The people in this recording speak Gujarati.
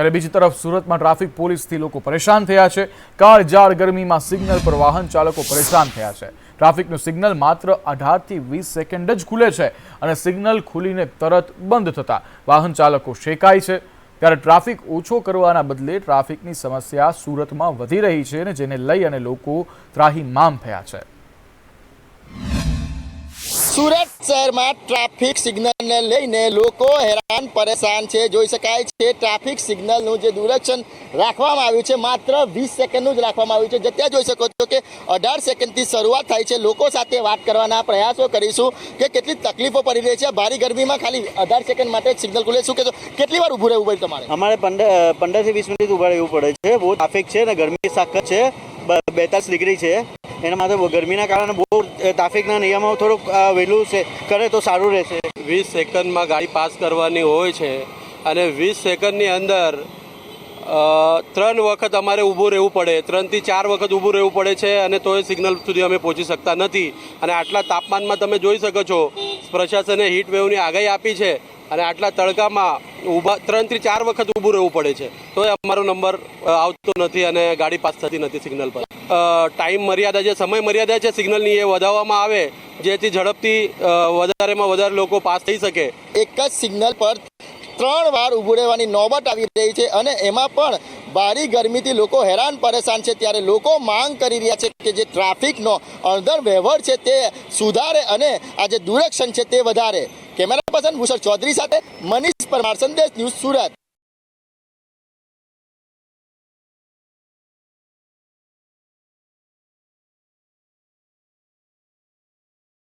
ત્યારે બીજી તરફ સુરતમાં ટ્રાફિક પોલીસથી લોકો પરેશાન થયા છે. કાળઝાળ ગરમીમાં સિગ્નલ પર વાહન ચાલકો પરેશાન થયા છે. ટ્રાફિકનું સિગ્નલ માત્ર અઢારથી વીસ સેકન્ડ જ ખુલે છે અને સિગ્નલ ખુલીને તરત બંધ થતાં વાહન ચાલકો શેકાય છે. ત્યારે ટ્રાફિક ઓછો કરવાના બદલે ટ્રાફિકની સમસ્યા સુરતમાં વધી રહી છે અને જેને લઈ અને લોકો ત્રાહીમામ થયા છે. સુરત શહેરમાં ટ્રાફિક સિગ્નલને લઈને લોકો હેરાન, પરેશાન છે. જોઈ શકાય છે, ટ્રાફિક સિગ્નલનું જે દુરક્ષણ રાખવામાં આવ્યું છે, માત્ર વીસ સેકન્ડનું જ રાખવામાં આવ્યું છે. જે ત્યાં જોઈ શકો છો કે અઢાર સેકન્ડથી શરૂઆત થાય છે. લોકો સાથે વાત કરવાના પ્રયાસો કરીશું કે કેટલી તકલીફો પડી રહી છે. ભારી ગરમીમાં ખાલી અઢાર સેકન્ડ માટે સિગ્નલ ખુલે શું કહેશો? કેટલી વાર ઊભું રહેવું પડે તમારે? અમારે પંદર પંદરથી વીસ મિનિટ ઊભા રહેવું પડે છે. બહુ ટ્રાફિક છે ને ગરમી સખત છે. બેતાલીસ ડિગ્રી છે. એના માટે ગરમીના કારણે બહુ ટ્રાફિકના નિયમો થોડુંક વહેલું છે. કરે તો સારું રહેશે. વીસ સેકન્ડમાં ગાડી પાસ કરવાની હોય છે અને વીસ સેકન્ડની અંદર ત્રણ વખત અમારે ઊભું રહેવું પડે. ત્રણથી ચાર વખત ઊભું રહેવું પડે છે અને તોય સિગ્નલ સુધી અમે પહોંચી શકતા નથી. અને આટલા તાપમાનમાં તમે જોઈ શકો છો, પ્રશાસને વેવની આગાહી આપી છે. અને આટલા તડકામાં ઊભા ત્રણથી ચાર વખત ઊભું રહેવું પડે છે. તોય અમારો નંબર આવતો નથી અને ગાડી પાસ થતી નથી સિગ્નલ પર. ટાઈમ મર્યાદા જે, સમય મર્યાદા છે સિગ્નલની એ વધારવામાં આવે, જેથી ઝડપથી વધારેમાં વધારે લોકો પાસ થઈ શકે. એક જ સિગ્નલ પર ત્રણ વાર ઊભું રહેવાની નોબત આવી રહી છે અને એમાં પણ ભારી ગરમીથી લોકો હેરાન પરેશાન છે. ત્યારે લોકો માંગ કરી રહ્યા છે કે જે ટ્રાફિકનો અણધર વ્યવહાર છે તે સુધારે અને આ જે દુરક્ષણ છે તે વધારે. કેમેરા પર્સન ભૂષણ ચૌધરી સાથે મનીષ પરમાર, સંદેશ ન્યૂઝ સુરત.